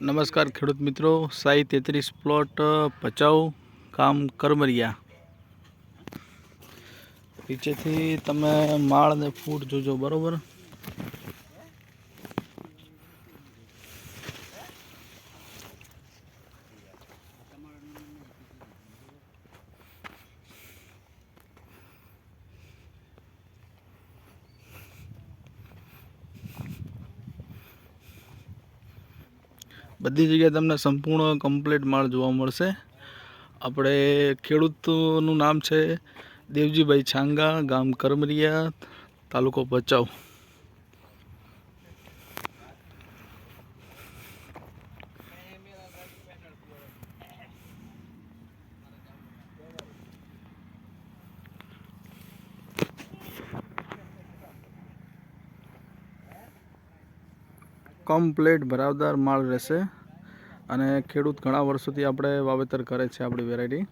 નમસ્કાર ખેડૂત મિત્રો. સાઈ તેત્રીસ પ્લોટ ભચાઉ, કામ કરમરિયા. નીચેથી તમે માળ ને ફૂટ જોજો, બરોબર? બધી જગ્યાએ તમને સંપૂર્ણ કમ્પ્લીટ માળ જોવા મળશે. આપણે ખેડૂતનું નામ છે દેવજીભાઈ છાંગા, ગામ કરમરિયા, તાલુકો ભચાઉ. કમ્પ્લેટ ભરાવદાર માળ રહેશે. અને ખેડૂત ઘણા વર્ષોથી આપણે વાવેતર કરે છે આપણી વેરાયટી.